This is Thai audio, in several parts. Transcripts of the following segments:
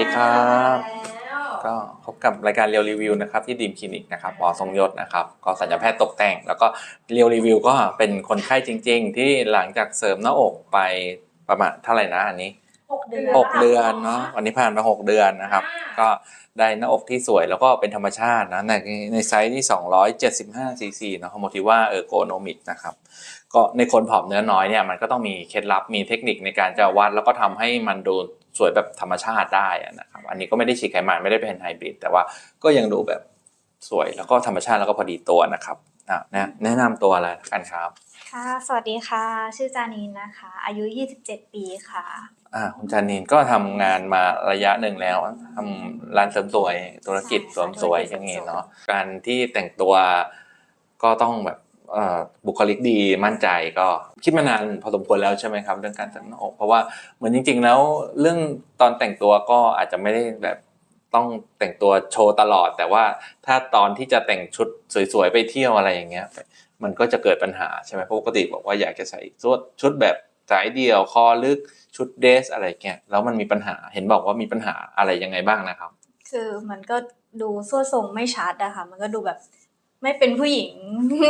ดีครับแล้วก็พบกับรายการเรียวรีวิวนะครับที่ดีมคลินิกนะครับหมอทรงยศนะครับก็สัญญาแพทย์ตกแต่ง แล้วก็เรียวรีวิวก็เป็นคนไข้จริง ๆ ที่หลังจากเสริมหน้าอกไปประมาณเท่าไหร่นะอันนี้หกเดือนหกเดือนเนาะวันนี้ผ่านมาหกเดือนนะครับ ก็ได้หน้าอกที่สวยแล้วก็เป็นธรรมชาตินะในในไซส์ที่ 275ซีซีเนาะโมทิว่าเออโกโนมิกนะครับ ก็ในคนผอมเนื้อน้อยเนี่ยมันก็ต้องมีเคล็ดลับมีเทคนิคในการจะวัด แล้วก็ทำให้มันดูสวยแบบธรรมชาติได้อะนะครับอันนี้ก็ไม่ได้ฉีดไขมันไม่ได้เป็นไฮบริดแต่ว่าก็ยังดูแบบสวยแล้วก็ธรรมชาติแล้วก็พอดีตัวนะครับอะนะแนะนำตัวอะไรกันครับ ค่ะ สวัสดีค่ะ ชื่อจานีนนะคะ อายุ 27 ปีค่ะอ่าคุณจานินก็ทำงานมาระยะหนึ่งแล้วทำร้านเสริมสวยธุรกิจใช่เสริมสวยธุรกิจอย่างงี้เสริมสวยเนาะการที่แต่งตัวก็ต้องแบบเอ่อ บุคลิกดีมั่นใจก็คิดมานานพอสมควรแล้วใช่ไหมครับเรื่องการแต่งหน้าอกเพราะว่าเหมือนจริง ๆ แล้วเรื่องตอนแต่งตัวก็อาจจะไม่ได้แบบต้องแต่งตัวโชว์ตลอด แต่ว่าถ้าตอนที่จะแต่งชุดสวยๆไปเที่ยวอะไรอย่างเงี้ย มันก็จะเกิดปัญหาใช่ไหมปกติบอกว่าอยากจะใส่ชุดชุดแบบสายเดี่ยวคอลึกชุดเดรสอะไรเงี้ยแล้วมันมีปัญหาเห็นบอกว่ามีปัญหาอะไรยังไงบ้างนะครับ คือมันก็ดูส่วนทรงไม่ชัดอะคะมันก็ดูแบบ ไม่เป็นผู้หญิง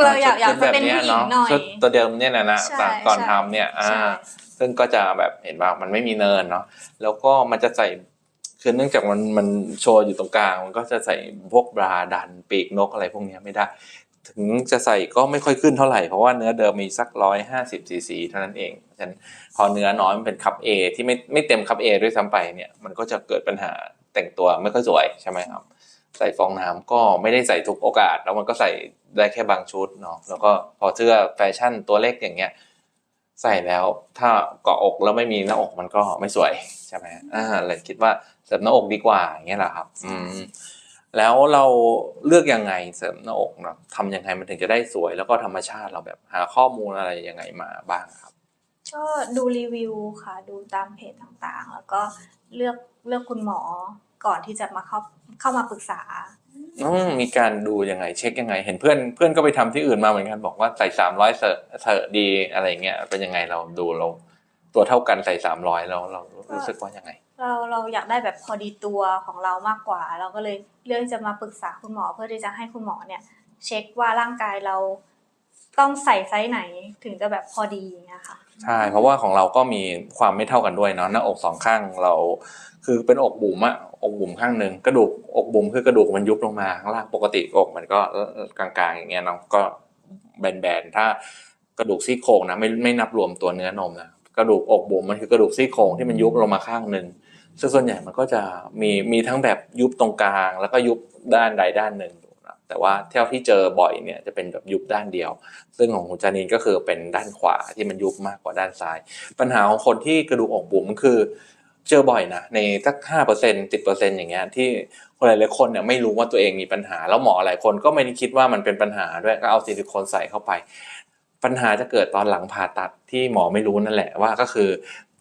เราอยากอยากจะเป็นผู้หญิงหน่อยชุดตัวเดิมเนี่ยนะนะใช่ตอนก่อนใช่ทำเนี่ยอ่าใช่ซึ่งก็จะแบบเห็นว่ามันไม่มีเนินเนาะแล้วก็มันจะใส่คือเนื่องจากมันมันโชว์อยู่ตรงกลาง มันก็จะใส่พวกบราดันปีกนกอะไรพวกเนี้ยไม่ได้ ถึงจะใส่ก็ไม่ค่อยขึ้นเท่าไหร่ เพราะว่าเนื้อเดิมมีสักร้อยห้าสิบซีซีเท่านั้นเองฉะนั้นพอเนื้อน้อยมันเป็นคัพเอที่ไม่ไม่เต็มคัพเอด้วยซ้ำไปเนี่ยมันก็จะเกิดปัญหาแต่งตัวไม่ค่อยสวยใช่ไหมครับ ใส่ฟองน้ำก็ไม่ได้ใส่ทุกโอกาส แล้วมันก็ใส่ได้แค่บางชุดเนาะแล้วก็พอเสื้อแฟชั่นตัวเล็กอย่างเงี้ยใส่แล้วถ้าเกาะอกแล้วไม่มีหน้าอกมันก็ไม่สวยใช่ไหมอ่าเลยคิดว่าเสริมหน้าอกดีกว่าอย่างเงี้ยแหละครับ อืมแล้วเราเลือกยังไงเสริมหน้าอกเนาะทำยังไงมันถึงจะได้สวย แล้วก็ธรรมชาติเราแบบหาข้อมูลอะไรยังไงมาบ้างครับ ก็ดูรีวิวค่ะ ดูตามเพจต่างๆ แล้วก็เลือกเลือกคุณหมอก่อนที่จะมาเข้า เข้ามาปรึกษาอืมมีการดูยังไงเช็คยังไง เห็นเพื่อนเพื่อนก็ไปทำที่อื่นมาเหมือนกันบอกว่าใส่สามร้อยเสอะเสอะดีอะไรเงี้ยเป็นยังไงเราดูเราตัวเท่ากันใส่สามร้อยแล้วเรารู้สึกว่ายังไง เราเราอยากได้แบบพอดีตัวของเรามากกว่า เราก็เลยเลือกที่จะมาปรึกษาคุณหมอเพื่อที่จะให้คุณหมอเนี่ย เช็คว่าร่างกายเราต้องใส่ไซส์ไหนถึงจะแบบพอดีอย่างเงี้ยค่ะ ใช่เพราะว่าของเราก็มีความไม่เท่ากันด้วยเนาะหน้าอกสองข้างเรา คือเป็นอกบุ๋มอะอกบุ๋มข้างหนึ่งกระดูกอกบุ๋มคือกระดูกมันยุบลงมาข้างล่างปกติอกมันก็กลางๆ อย่างเงี้ยเนาะก็แบนๆถ้ากระดูกซี่โครงนะไม่ไม่นับรวมตัวเนื้อนมนะกระดูกอกบุ๋มมันคือกระดูกซี่โครงที่มันยุบลงมาข้างหนึ่งซึ่งส่วนใหญ่มันก็จะมีมีทั้งแบบยุบตรงกลาง แล้วก็ยุบด้านใดด้านหนึ่ง แต่ว่าเท่าที่เจอบ่อยเนี่ยจะเป็นแบบยุบด้านเดียว ซึ่งของคุณจานินก็คือเป็นด้านขวาที่มันยุบมากกว่าด้านซ้าย ปัญหาของคนที่กระดูกอกบุ๋มคือเจอบ่อยนะในสักห้าเปอร์เซ็นสิบเปอร์เซ็นอย่างเงี้ยที่คนหลายๆคนเนี่ยไม่รู้ว่าตัวเองมีปัญหา แล้วหมอหลายคนก็ไม่ได้คิดว่ามันเป็นปัญหาด้วยก็เอาซิลิโคนใส่เข้าไป ปัญหาจะเกิดตอนหลังผ่าตัดที่หมอไม่รู้นั่นแหละว่าก็คือ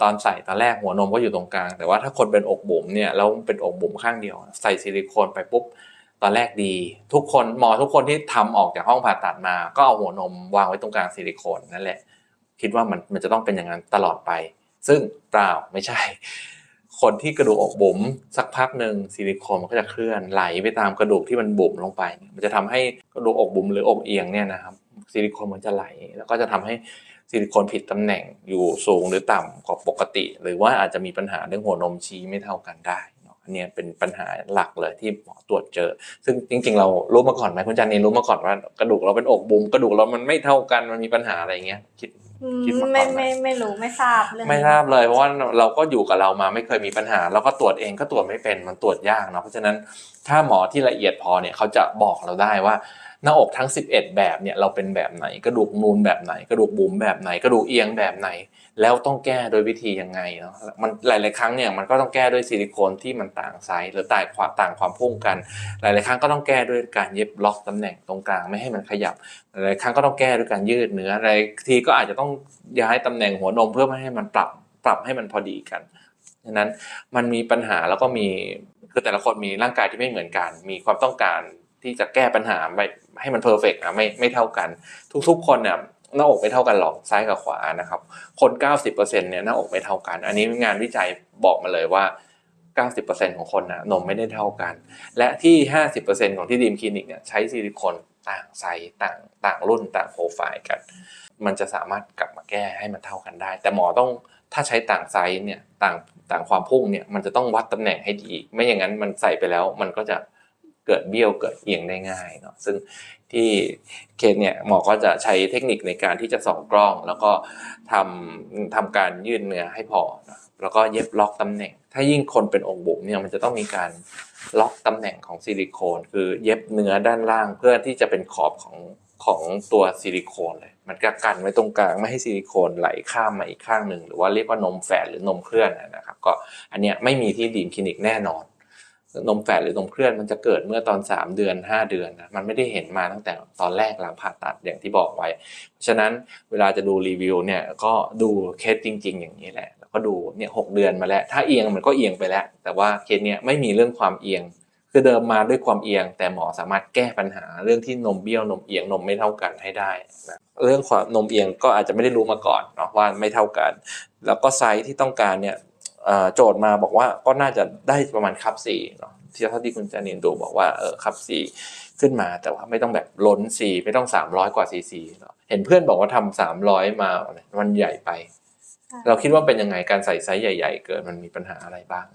ตอนใส่ตอนแรกหัวนมก็อยู่ตรงกลาง แต่ว่าถ้าคนเป็นอกบุ๋มเนี่ยแล้วเป็นอกบุ๋มข้างเดียว ใส่ซิลิโคนไปปุ๊บ ตอนแรกดีทุกคนหมอทุกคนที่ทำออกจากห้องผ่าตัดมา ก็เอาหัวนมวางไว้ตรงกลางซิลิโคนนั่นแหละ คิดว่ามันมันจะต้องเป็นอย่างนั้นตลอดไป ซึ่งเปล่าไม่ใช่ คนที่กระดูกอกบุ๋มสักพักหนึ่งซิลิโคนมันก็จะเคลื่อนไหลไปตามกระดูกที่มันบุ๋มลงไป มันจะทำให้กระดูกอกบุ๋มหรืออกเอียงเนี่ยนะครับซิลิโคนมันจะไหล แล้วก็จะทำให้ซิลิโคนผิดตำแหน่งอยู่สูงหรือต่ำกว่าปกติ หรือว่าอาจจะมีปัญหาเรื่องหัวนมชี้ไม่เท่ากันได้ เนาะอันเนี้ยเป็นปัญหาหลักเลยที่หมอตรวจเจอ ซึ่งจริง ๆ เรารู้มาก่อนไหมคุณจันนีรู้มาก่อนว่ากระดูกเราเป็นอกบุ๋มกระดูกเรามันไม่เท่ากันมันมีปัญหาอะไรเงี้ยคิดอืมคิดมาก่อนไม่ไหมไม่ไม่รู้ไม่ทราบเรื่องไม่นี้ทราบเลยเพราะว่าเราก็อยู่กับเรามาไม่เคยมีปัญหาเราก็ตรวจเองก็ตรวจไม่เป็นมันตรวจยากเนาะเพราะฉะนั้นถ้าหมอที่ละเอียดพอเนี่ยเขาจะบอกเราได้ว่า หน้าอกทั้ง 11 แบบเนี่ยเราเป็นแบบไหน กระดูกนูนแบบไหน กระดูกบุ๋มแบบไหน กระดูกเอียงแบบไหน แล้วต้องแก้โดยวิธียังไงเนาะมันหลาย ๆ ครั้งเนี่ยมันก็ต้องแก้ด้วยซิลิโคนที่มันต่างไซส์หรือต่างความต่างความพุ่งกัน หลาย ๆ ครั้งก็ต้องแก้ด้วยการเย็บล็อกตำแหน่งตรงกลางไม่ให้มันขยับ หลาย ๆ ครั้งก็ต้องแก้ด้วยการยืดเนื้ออะไรทีก็อาจจะต้องย้ายตำแหน่งหัวนมเพื่อไม่ให้มันปรับปรับให้มันพอดีกันดังนั้นมันมีปัญหาแล้วก็มีคือแต่ละคนมีร่างกายที่ไม่เหมือนกัน มีความต้องการ ที่จะแก้ปัญหาไปให้มันเพอร์เฟกต์อะไม่ไม่เท่ากัน ทุกๆ คนเนี่ยหน้าอกไม่เท่ากันหรอกซ้ายกับขวานะครับ คน 90%เนี่ยหน้าอกไม่เท่ากัน อันนี้งานวิจัยบอกมาเลยว่า 90%ของคนนะนมไม่ได้เท่ากัน และที่ 50%ของที่ดีมคลินิกเนี่ยใช้ซิลิโคนต่างไซส์ต่างต่างรุ่นต่างโปรไฟล์กัน มันจะสามารถกลับมาแก้ให้มันเท่ากันได้ แต่หมอต้องถ้าใช้ต่างไซส์เนี่ยต่างต่างความพุ่งเนี่ยมันจะต้องวัดตำแหน่งให้ดี ไม่อย่างนั้นมันใส่ไปแล้วมันก็จะ เกิดเบี้ยวเกิดเอียงได้ง่ายเนาะซึ่งที่เคสเนี่ยหมอก็จะใช้เทคนิคในการที่จะส่องกล้อง แล้วก็ทำทำการยืดเนื้อให้พอนะแล้วก็เย็บล็อกตำแหน่ง ถ้ายิ่งคนเป็นองค์บุ๋มเนี่ยมันจะต้องมีการล็อกตำแหน่งของซิลิโคน คือเย็บเนื้อด้านล่างเพื่อที่จะเป็นขอบของของตัวซิลิโคนเลย มันก็กันไว้ตรงกลางไม่ให้ซิลิโคนไหลข้ามมาอีกข้างหนึ่งหรือว่าเรียกว่านมแฝดหรือนมเคลื่อนนะครับ ก็อันเนี้ยไม่มีที่ดีมคลินิกแน่นอน นมแฝดหรือนมเคลื่อนมันจะเกิดเมื่อตอน 3 เดือน 5 เดือนนะมันไม่ได้เห็นมาตั้งแต่ตอนแรกหลังผ่าตัดอย่างที่บอกไว้ เพราะฉะนั้นเวลาจะดูรีวิวเนี่ยก็ดูเคสจริง ๆ อย่างนี้แหละ แล้วก็ดูเนี่ยหเดือนมาแล้ว ถ้าเอียงมันก็เอียงไปแล้ว แต่ว่าเคสเนี้ยไม่มีเรื่องความเอียง คือเดิมมาด้วยความเอียง แต่หมอสามารถแก้ปัญหาเรื่องที่นมเบี้ยวนมเอียงนมไม่เท่ากันให้ได้นะเรื่องความนมเอียงก็อาจจะไม่ได้รู้มาก่อนเนาะว่าไม่เท่ากัน แล้วก็ไซส์ที่ต้องการเนี่ย โจทย์มาบอกว่าก็น่าจะได้ประมาณคัพสี่เนาะที่เท่าที่คุณจานินดูบอกว่าเออคัพสี่ขึ้นมาแต่ว่าไม่ต้องแบบล้นสี่ไม่ต้อง300กว่าซีซีเนาะเห็นเพื่อนบอกว่าทำสามร้อยมามันใหญ่ไป เราคิดว่าเป็นยังไงการใส่ไซส์ใหญ่ ๆ เกิดมันมีปัญหาอะไรบ้าง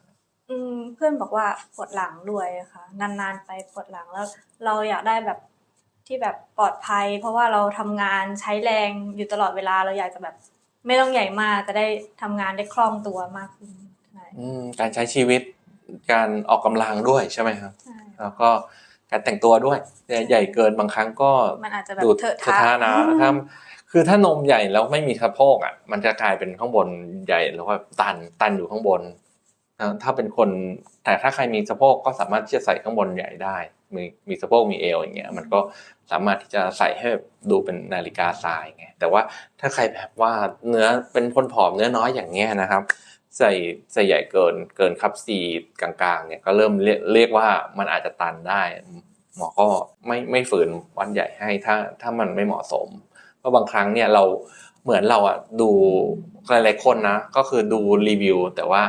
อืมเพื่อนบอกว่าปวดหลังด้วยค่ะ นานๆไปปวดหลังแล้ว เราอยากได้แบบที่แบบปลอดภัย เพราะว่าเราทำงานใช้แรงอยู่ตลอดเวลาเราอยากจะแบบ ไม่ต้องใหญ่มากจะได้ทำงานได้คล่องตัวมากขึ้นใช่อืมการใช้ชีวิตการออกกำลังด้วยใช่ไหมครับใช่แล้วก็การแต่งตัวด้วยเนี่ยใหญ่เกินบางครั้งก็มันอาจจะแบบดูดเถอะเทอะทะทะนะถ้าคือถ้านมใหญ่แล้วไม่มีสะโพกอะมันจะกลายเป็นข้างบนใหญ่แล้วก็ตันตันอยู่ข้างบนนะ ถ้าเป็นคนแต่ถ้าใครมีสะโพกก็สามารถที่จะใส่ข้างบนใหญ่ได้ มีมีสะโพกมีเอวอย่างเงี้ยมันก็สามารถที่จะใส่ให้ดูเป็นนาฬิกาทรายไงแต่ว่าถ้าใครแบบว่าเนื้อเป็นคนผอมเนื้อน้อยอย่างเงี้ยนะครับ ใส่ใส่ใหญ่เกินเกินคับซีกลางๆเนี่ยก็เริ่มเรียกเรียกว่ามันอาจจะตันได้ หมอก็ไม่ไม่ฝืนวันใหญ่ให้ถ้าถ้ามันไม่เหมาะสมเพราะบางครั้งเนี่ยเราเหมือนเราอะดูหลายๆคนนะก็คือดูรีวิวแต่ว่า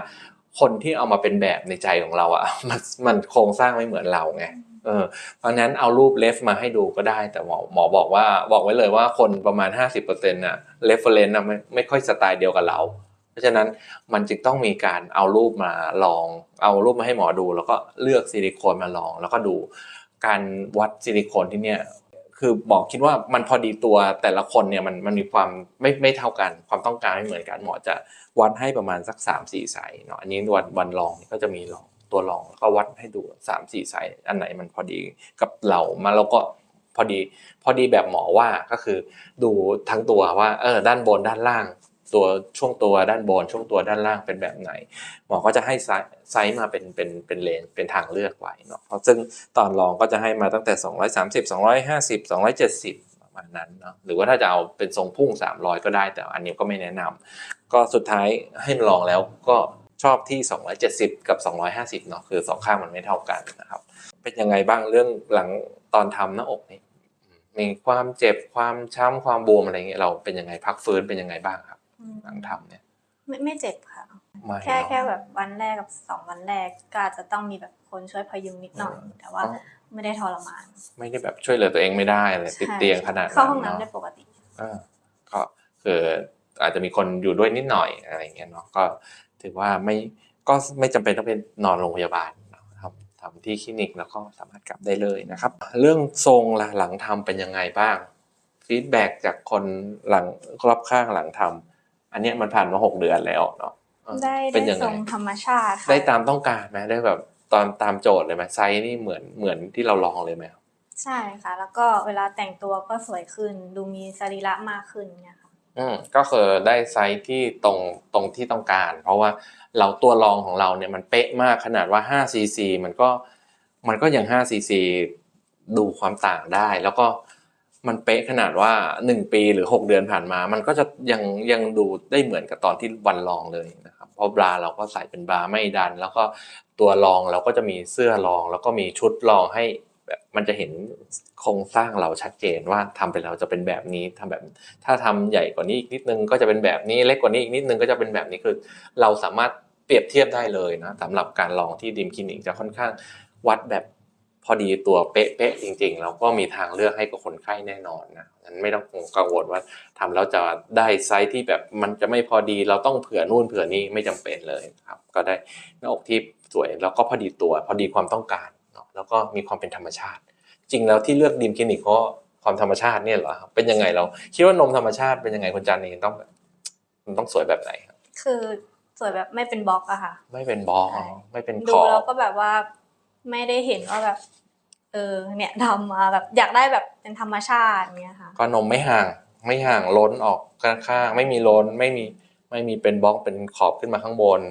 คนที่เอามาเป็นแบบในใจของเราอะมันมันโครงสร้างไม่เหมือนเราไงเออเพราะฉะนั้นเอารูปเลฟมาให้ดูก็ได้ แต่หมอหมอบอกว่าบอกไว้เลยว่าคนประมาณ 50%น่ะเรฟเฟรนซ์นะไม่ไม่ค่อยสไตล์เดียวกับเรา เพราะฉะนั้นมันจึงต้องมีการเอารูปมาลอง เอารูปมาให้หมอดู แล้วก็เลือกซิลิโคนมาลอง แล้วก็ดูการวัดซิลิโคนที่เนี่ย คือบอกคิดว่ามันพอดีตัวแต่ละคนเนี่ยมันมันมีความไม่ไม่เท่ากันความต้องการไม่เหมือนกันหมอจะวัดให้ประมาณสัก 3 4ไซส์เนาะอันนี้วันวันลองก็จะมีลองตัวลองแล้วก็วัดให้ดู 3 4ไซส์อันไหนมันพอดีกับเรามาแล้วก็พอดีพอดีแบบหมอว่าก็คือดูทั้งตัวว่าเออด้านบนด้านล่าง ตัวช่วงตัวด้านบนช่วงตัวด้านล่างเป็นแบบไหน หมอก็จะให้ไซส์มาเป็นเป็นเป็นเลนเป็นทางเลือกไว้เนาะเพราะซึ่งตอนลองก็จะให้มาตั้งแต่ 230 250 270 ประมาณนั้นเนาะหรือว่าถ้าจะเอาเป็นทรงพุ่ง 300 ก็ได้แต่อันนี้ก็ไม่แนะนำก็สุดท้ายให้ลองแล้วก็ชอบที่ 270 กับ 250 เนาะคือสองข้างมันไม่เท่ากันนะครับ เป็นยังไงบ้างเรื่องหลังตอนทำหน้าอกนี่มีความเจ็บความช้ำความบวมอะไรเงี้ยเราเป็นยังไงพักฟื้นเป็นยังไงบ้างครับ หลังทำเนี่ย ไม่ไม่เจ็บค่ะไม่แค่เนอะแค่แบบวันแรกกับสองวันแรกก็อาจจะต้องมีแบบคนช่วยพยุงนิดหน่อย แต่ว่าอ๋อไม่ได้ทรมาน ไม่ได้แบบช่วยเหลือตัวเองไม่ได้เลยติดเตียงขนาดนั้นเข้าห้องน้ำเนาะได้ปกติอ่าก็คืออาจจะมีคนอยู่ด้วยนิดหน่อยอะไรอย่างเงี้ยเนาะก็ถือว่าไม่ก็ไม่จำเป็นต้องเป็นนอนโรงพยาบาลนะครับทำที่คลินิกแล้วก็สามารถกลับได้เลยนะครับ เรื่องทรงล่ะหลังทำเป็นยังไงบ้างฟีดแบ็จากคนหลังรอบข้างหลังทำ อันเนี้ยมันผ่านมาหกเดือนแล้วเนาะเออได้เป็นได้ยังทไงรงธรรมชาติค่ะได้ตามต้องการไหมได้แบบตอนตามโจทย์เลยไหมไซส์นี่เหมือนเหมือนที่เราลองเลยไหมครับใช่ค่ะ แล้วก็เวลาแต่งตัวก็สวยขึ้น ดูมีสรีระมากขึ้นเนี่ยค่ะอืมก็คือได้ไซส์ที่ตรงตรงที่ต้องการ เพราะว่าเราตัวรองของเราเนี่ยมันเป๊ะมากขนาดว่า5 cc มันก็มันก็ยัง5 cc ดูความต่างได้ แล้วก็ มันเป๊ะขนาดว่า 1 ปีหรือ 6 เดือนผ่านมา มันก็จะยังยังดูได้เหมือนกับตอนที่วันลองเลยนะครับเพราะบราเราก็ใส่เป็นบราไม่ดัน แล้วก็ตัวรองเราก็จะมีเสื้อรอง แล้วก็มีชุดรองให้แบบมันจะเห็นโครงสร้างเราชัดเจนว่าทำไปแล้วจะเป็นแบบนี้ทำแบบ ถ้าทำใหญ่กว่านี้อีกนิดนึงก็จะเป็นแบบนี้เล็กกว่านี้อีกนิดนึงก็จะเป็นแบบนี้คือ เราสามารถเปรียบเทียบได้เลยนะสำหรับการลองที่ดิมคลินิกจะค่อนข้างวัดแบบ พอดีตัวเป๊ะๆจริงๆ แล้วก็มีทางเลือกให้กับคนไข้แน่นอนนะนั้นไม่ต้องกังวลว่าทำแล้วจะได้ไซส์ที่แบบมันจะไม่พอดีเราต้องเผื่อนู่นเผื่อนี่ไม่จำเป็นเลยครับ ก็ได้หน้าอกที่สวยแล้วก็พอดีตัวพอดีความต้องการเนาะแล้วก็มีความเป็นธรรมชาติ จริงแล้วที่เลือกดิมคลินิกเพราะความธรรมชาติเนี่ยเหรอครับเป็นยังไงเราคิดว่านมธรรมชาติเป็นยังไงคุณจันเองต้องแบบมันต้องสวยแบบไหนครับคือสวยแบบไม่เป็นบล็อกอะค่ะ ไม่เป็นบล็อกใช่ไม่เป็นขดูอแล้วบก็แบบว่า ไม่ได้เห็นว่าแบบ เออ เนี่ยทำมาแบบอยากได้แบบเป็นธรรมชาติเนี้ยค่ะก็นมไม่ห่าง ไม่ห่างล้นออกข้างๆไม่มีล้นไม่มีไม่มีเป็นบล็อกเป็นขอบขึ้นมาข้างบน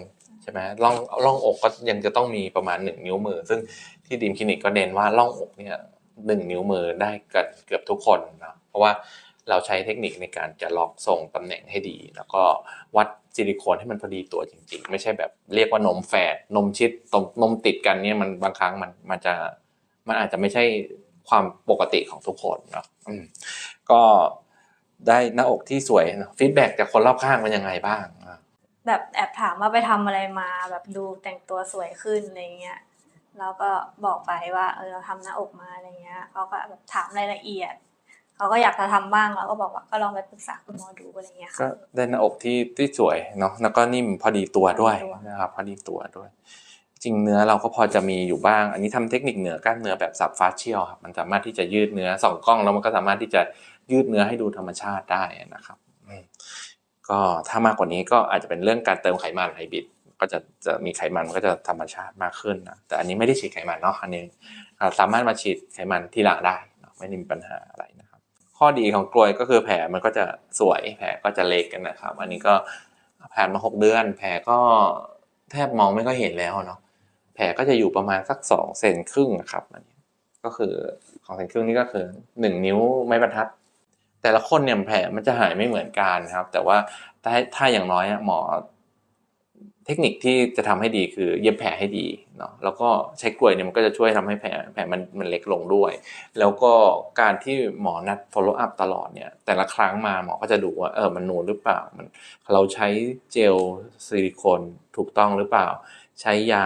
ใช่ไหมร่องร่องอกก็ยังจะต้องมีประมาณหนึ่งนิ้วมือ ซึ่งที่ดีมคลินิกก็เน้นว่าร่องอกเนี่ยหนึ่งนิ้วมือได้กันเกือบทุกคนนะเพราะว่าเราใช้เทคนิคในการจะล็อกทรงตำแหน่งให้ดี แล้วก็วัด ซิลิโคนให้มันพอดีตัวจริง ๆ ไม่ใช่แบบเรียกว่านมแฝดนมชิดตรงนมติดกันเนี่ยมันบางครั้งมันมันจะมันอาจจะไม่ใช่ความปกติของทุกคนเนาะก็ได้หน้าอกที่สวยฟีดแบ็จากคนรอบข้างเป็นยังไงบ้างแบบแอบถามว่าไปทำอะไรมาแบบดูแต่งตัวสวยขึ้นอะไรเงี้ยแล้วก็บอกไปว่าเออเราทำหน้าอกมาอะไรเงี้ยเขาก็แบบถามรายละเอียด เขาก็อยากจะทำบ้างเราก็บอกว่าก็ลองไปปรึกษาคุณหมอดูอะไรเงี้ยก็ค่ะได้หน้าอกที่ที่สวยเนาะแล้วก็นิ่มพอดีตัวด้วยพอดีตัวนะครับพอดีตัวด้วย จริงเนื้อเราก็พอจะมีอยู่บ้าง อันนี้ทำเทคนิคเหนือกล้ามเนื้อแบบสับฟาเชียลครับมันสามารถที่จะยืดเนื้อสองกล้องแล้วมันก็สามารถที่จะยืดเนื้อให้ดูธรรมชาติได้นะครับอืมก็ถ้ามากกว่านี้ก็อาจจะเป็นเรื่องการเติมไขมันไฮบริดก็จะจะมีไขมันมันก็จะธรรมชาติมากขึ้นนะแต่อันนี้ไม่ได้ฉีดไขมันเนาะอันนี้อ่าสามารถมาฉีดไขมันที่หลังได้เนอะไม่ได้มีปัญหาอะไรนะครับ ข้อดีของกลวยก็คือแผลมันก็จะสวยแผลก็จะเล็กกันนะครับ อันนี้ก็ผ่านมาหกเดือน แผลก็แทบมองไม่ค่อยเห็นแล้วเนาะแผลก็จะอยู่ประมาณสักสองเซนครึ่งครับอันนี้ก็คือของเซนครึ่งนี่ก็คือหนึ่งนิ้วไม้บรรทัด แต่ละคนเนี่ยแผลมันจะหายไม่เหมือนกันครับ แต่ว่าถ้าถ้าอย่างน้อยหมอ เทคนิคที่จะทำให้ดีคือเย็บแผลให้ดีเนาะแล้วก็ใช้กลวยเนี่ยมันก็จะช่วยทำให้แผลแผลมันมันเล็กลงด้วย แล้วก็การที่หมอนัด follow up ตลอดเนี่ยแต่ละครั้งมาหมอก็จะดูว่าเออมันนูนหรือเปล่ามันเราใช้เจลซิลิโคนถูกต้องหรือเปล่า ใช้ยา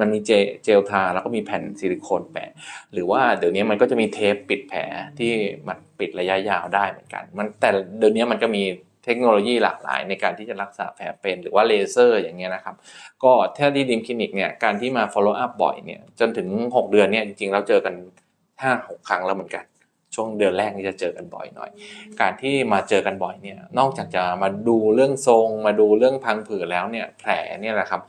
มันมีเจเจลทาแล้วก็มีแผ่นซิลิโคนแปะหรือว่าเดี๋ยวนี้มันก็จะมีเทปปิดแผลที่มันปิดระยะยาวได้เหมือนกัน มันแต่เดี๋ยวนี้มันก็มี เทคโนโลยีหลากหลายในการที่จะรักษาแผลเป็นหรือว่าเลเซอร์อย่างเงี้ยนะครับ ก็ถ้าที่ดิมคลินิกเนี่ยการที่มา follow up บ่อยเนี่ยจนถึง 6 เดือนเนี่ยจริงๆเราเจอกัน5 6 ครั้งแล้วเหมือนกัน ช่วงเดือนแรกนี่จะเจอกันบ่อยหน่อย การที่มาเจอกันบ่อยเนี่ยนอกจากจะมาดูเรื่องทรง มาดูเรื่องพังผืดแล้วเนี่ยแผลเนี่ยแหละครับ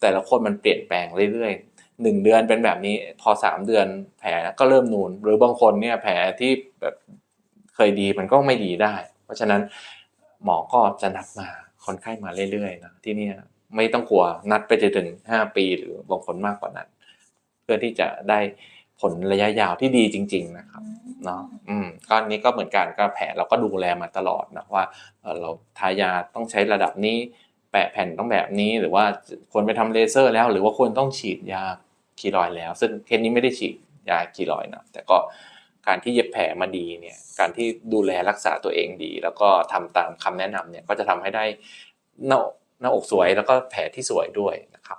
แต่ละคนมันเปลี่ยนแปลงเรื่อยๆหนึ่งเดือนเป็นแบบนี้พอสามเดือนแผลก็เริ่มนูน หรือบางคนเนี่ยแผลที่แบบเคยดีมันก็ไม่ดีได้ เพราะฉะนั้น หมอก็จะนัดมาคนไข้มาเรื่อยๆนะที่เนี่ยไม่ต้องกลัวนัดไปจนถึงห้าปีหรือบางคนมากกว่านั้น เพื่อที่จะได้ผลระยะยาวที่ดีจริง ๆ นะครับเนาะอืมก็อันนี้ก็เหมือนกันก็แผลเราก็ดูแลมาตลอดนะว่าเอ่อเราทายาต้องใช้ระดับนี้ แปะแผ่นต้องแบบนี้ หรือว่าควรไปทำเลเซอร์แล้ว หรือว่าควรต้องฉีดยาคีรอยด์แล้ว ซึ่งเคสนี้ไม่ได้ฉีดยาคีรอยด์นะแต่ก็ การที่เย็บแผลมาดีเนี่ยการที่ดูแลรักษาตัวเองดี แล้วก็ทำตามคำแนะนำเนี่ยก็จะทำให้ได้หน้าหน้าอกสวยแล้วก็แผลที่สวยด้วยนะครับ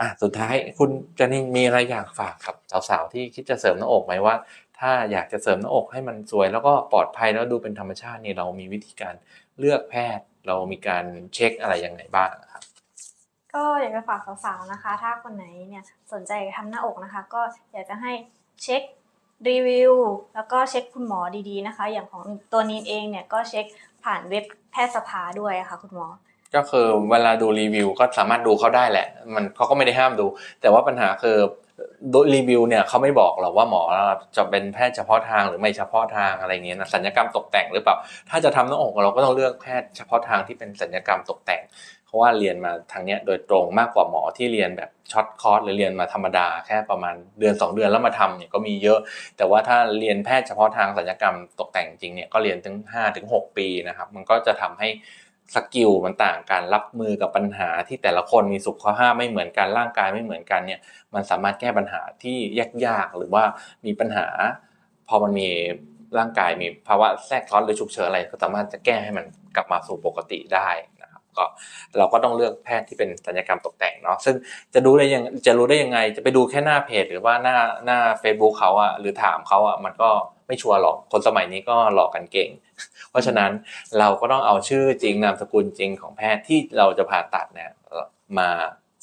อะสุดท้ายคุณจานินมีอะไรอยากฝากกับสาวๆที่คิดจะเสริมหน้าอกไหมว่า ถ้าอยากจะเสริมหน้าอกให้มันสวย แล้วก็ปลอดภัยแล้วดูเป็นธรรมชาตินี่เรามีวิธีการเลือกแพทย์ เรามีการเช็คอะไรยังไงบ้างครับก็อยากจะฝากสาวๆนะคะ ถ้าคนไหนเนี่ยสนใจทำหน้าอกนะคะ ก็อยากจะให้เช็ค รีวิว แล้วก็เช็คคุณหมอดีๆนะคะ อย่างของตัวนี้เองเนี่ยก็เช็คผ่านเว็บแพทยสภาด้วยะค่ะคุณหมอ ก็คือเวลาดูรีวิวก็สามารถดูเขาได้แหละ มันเขาก็ไม่ได้ห้ามดู แต่ว่าปัญหาคือดูรีวิวเนี่ยเขาไม่บอกหรอกว่าหมอจะเป็นแพทย์เฉพาะทางหรือไม่เฉพาะทางอะไรเงี้ยนะสัญญกรรมตกแต่งหรือเปล่า ถ้าจะทำหน้าอกเราก็ต้องเลือกแพทย์เฉพาะทางที่เป็นสัญญกรรมตกแต่ง เพราะว่าเรียนมาทางเนี้ยโดยตรงมากกว่าหมอที่เรียนแบบช็อตคอร์สหรือเรียนมาธรรมดาแค่ประมาณเดือน 2 เดือนแล้วมาทำเนี่ยก็มีเยอะ แต่ว่าถ้าเรียนแพทย์เฉพาะทางสัญญกรรมตกแต่งจริงเนี่ยก็เรียนถึง5ถึง6ปีนะครับมันก็จะทำให้สกิลมันต่างกันรับมือกับปัญหาที่แต่ละคนมีสุขภาพไม่เหมือนกันร่างกายไม่เหมือนกันเนี่ยมันสามารถแก้ปัญหาที่ยากๆหรือว่ามีปัญหา พอมันมีร่างกายมีภาวะแทรกซ้อนหรือฉุกเฉินอะไรก็สามารถจะแก้ให้มันกลับมาสู่ปกติได้ ก็เราก็ต้องเลือกแพทย์ที่เป็นสัญญกรรมตกแต่งเนาะซึ่งจะรู้ได้ยังจะรู้ได้ยังไง จะไปดูแค่หน้าเพจ หรือว่าหน้าหน้า Facebook เขาอะหรือถามเขาอะมันก็ไม่ชัวร์หรอกคนสมัยนี้ก็หลอกกันเก่ง เพราะฉะนั้นเราก็ต้องเอาชื่อจริงนามสกุลจริงของแพทย์ที่เราจะผ่าตัดเนี่ยมา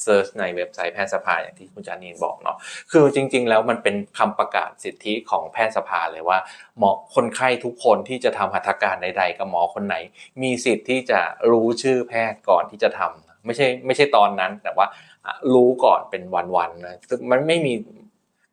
เซิร์ชในเว็บไซต์แพทยสภาอย่างที่คุณจานีนบอกเนาะคือจริง ๆ แล้วมันเป็นคำประกาศสิทธิของแพทยสภาเลยว่าหมอคนไข้ทุกคนที่จะทำหัตถการใดๆกับหมอคนไหน มีสิทธิ์ที่จะรู้ชื่อแพทย์ก่อนที่จะทำไม่ใช่ไม่ใช่ตอนนั้น แต่ว่ารู้ก่อนเป็นวันๆนะซึ่งมันไม่มี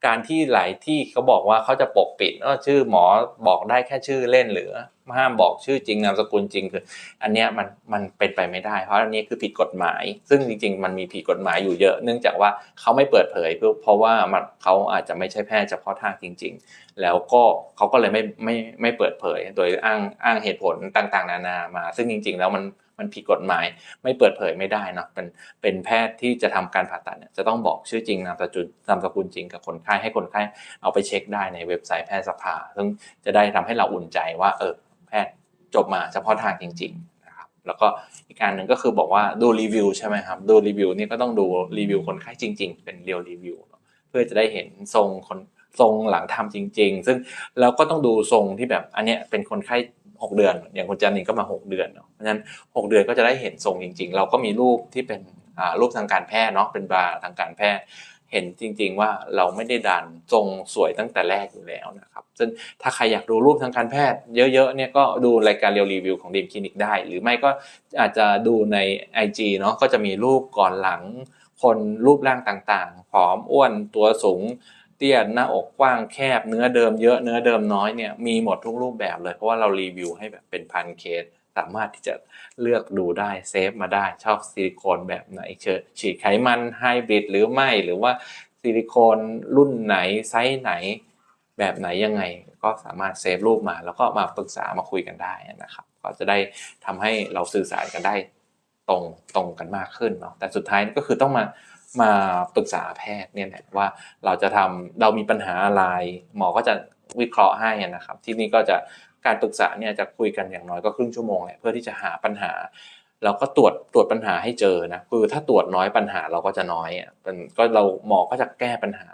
การที่หลายที่เขาบอกว่าเขาจะปกปิดว่าชื่อหมอบอกได้แค่ชื่อเล่นหรือ ห้ามบอกชื่อจริงนามสกุลจริงคือ อันเนี้ยมันมันเป็นไปไม่ได้ เพราะอันนี้คือผิดกฎหมาย ซึ่งจริง ๆ มันมีผิดกฎหมายอยู่เยอะ เนื่องจากว่าเขาไม่เปิดเผย เพื่อเพราะว่ามันเขาอาจจะไม่ใช่แพทย์เฉพาะทางจริง ๆ แล้วก็เขาก็เลยไม่ไม่ไม่เปิดเผย โดยอ้างอ้างเหตุผลต่างๆ นานามา ซึ่งจริง ๆ แล้วมันมันผิดกฎหมายไม่เปิดเผยไม่ได้เนาะเป็นเป็นแพทย์ที่จะทำการผ่าตัดเนี่ยจะต้องบอกชื่อจริงนามสกุลนามสกุลจริงกับคนไข้ให้คนไข้เอาไปเช็คได้ในเว็บไซต์แพทยสภา ซึ่งจะได้ทำให้เราอุ่นใจว่าเออ พทย์จบมาเฉพาะทางจริงๆนะครับแล้วก็อีกการหนึ่งก็คือบอกว่าดูรีวิวใช่ไหมครับดูรีวิวนี่ก็ต้องดูรีวิวคนไข้จริง ๆ เป็นเรียลรีวิวเพื่อจะได้เห็นทรงคนทรงหลังทำจริง ๆ ซึ่งเราก็ต้องดูทรงที่แบบอันเนี้ยเป็นคนไข้หกเดือน อย่างคุณจันนินก็มาหกเดือนเนาะเพราะฉะนั้นหกเดือนก็จะได้เห็นทรงจริง ๆ เราก็มีรูปที่เป็นรูปทางการแพทย์เนาะเป็นบาร์ทางการแพทย์ เห็นจริง ๆ ว่าเราไม่ได้ดันทรงสวยตั้งแต่แรกอยู่แล้วนะครับซึ่งถ้าใครอยากดูรูปทางการแพทย์เยอะๆเนี่ยก็ดูรายการเรียวรีวิวของดีมคลินิกได้ หรือไม่ก็อาจจะดูใน IG เนาะก็จะมีรูปก่อนหลัง คนรูปร่างต่างๆผอมอ้วนตัวสูงเตี้ยหน้าอกกว้างแคบเนื้อเดิมเยอะเนื้อเดิมน้อยเนี่ยมีหมดทุกรูปแบบเลยเพราะว่าเรารีวิวให้แบบเป็นพันเคส สามารถที่จะเลือกดูได้เซฟมาได้ชอบซิลิโคนแบบไหนเชิญฉีดไขมันไฮบริดหรือไม่หรือว่าซิลิโคนรุ่นไหนไซส์ไหน แบบไหนยังไง ก็สามารถเซฟรูปมา แล้วก็มาปรึกษามาคุยกันได้นะครับ ก็จะได้ทำให้เราสื่อสารกันได้ตรงตรงกันมากขึ้นเนาะแต่สุดท้ายก็คือต้องมามาปรึกษาแพทย์เนี่ยแหละว่าเราจะทำเรามีปัญหาอะไร หมอก็จะวิเคราะห์ให้นะครับ ที่นี่ก็จะ การปรึกษาเนี่ยจะคุยกันอย่างน้อยก็ครึ่งชั่วโมงแหละเพื่อที่จะหาปัญหาเราก็ตรวจตรวจปัญหาให้เจอนะคือถ้าตรวจน้อยปัญหาเราก็จะน้อยอะเป็นก็เราหมอก็จะแก้ปัญหา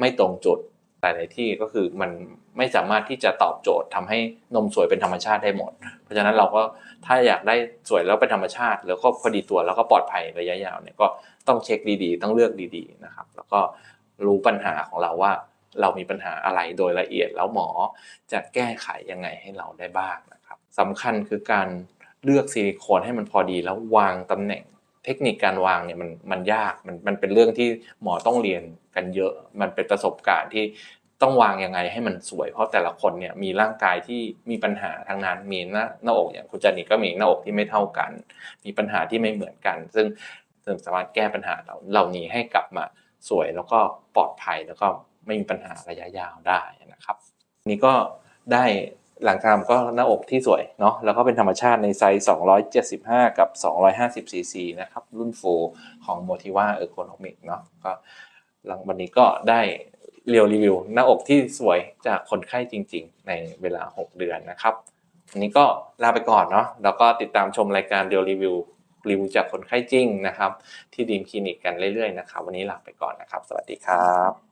ไม่ตรงจุดแต่ในที่ก็คือมันไม่สามารถที่จะตอบโจทย์ทำให้นมสวยเป็นธรรมชาติได้หมด เพราะฉะนั้นเราก็ถ้าอยากได้สวยแล้วเป็นธรรมชาติ แล้วก็พอดีตัวแล้วก็ปลอดภัยระยะยาวเนี่ยก็ต้องเช็คดีๆ ต้องเลือกดีๆนะครับ แล้วก็รู้ปัญหาของเราว่า เรามีปัญหาอะไรโดยละเอียดแล้วหมอจะแก้ไขยังไงให้เราได้บ้างนะครับสำคัญคือการเลือกซิลิโคนให้มันพอดีแล้ววางตำแหน่ง เทคนิคการวางเนี่ยมันมันยากมันมันเป็นเรื่องที่หมอต้องเรียนกันเยอะ มันเป็นประสบการณ์ที่ต้องวางยังไงให้มันสวย เพราะแต่ละคนเนี่ยมีร่างกายที่มีปัญหาทั้งนั้นมีหน้าหน้าอกอย่างคุณจันนี่ก็มีหน้าอกที่ไม่เท่ากัน มีปัญหาที่ไม่เหมือนกัน ซึ่งสามารถแก้ปัญหาเหล่านี้ให้กลับมาสวยแล้วก็ปลอดภัยแล้วก็ ไม่มีปัญหาระยะยาวได้นะครับ นี่ก็ได้หลังทำก็หน้าอกที่สวยเนาะแล้วก็เป็นธรรมชาติในไซส์ 275 กับ 250 ซีซีนะครับ รุ่นโฟของ Motiva Ergonomic เนาะก็หลังวันนี้ก็ได้เรียวรีวิว หน้าอกที่สวยจากคนไข้จริง ๆ ในเวลา 6 เดือนนะครับวันนี้ก็ลาไปก่อนเนาะแล้วก็ติดตามชมรายการเรียวรีวิวรีวิวจากคนไข้จริงนะครับ ที่ดีมคลินิกกันเรื่อยๆนะครับ วันนี้ลาไปก่อนนะครับ สวัสดีครับ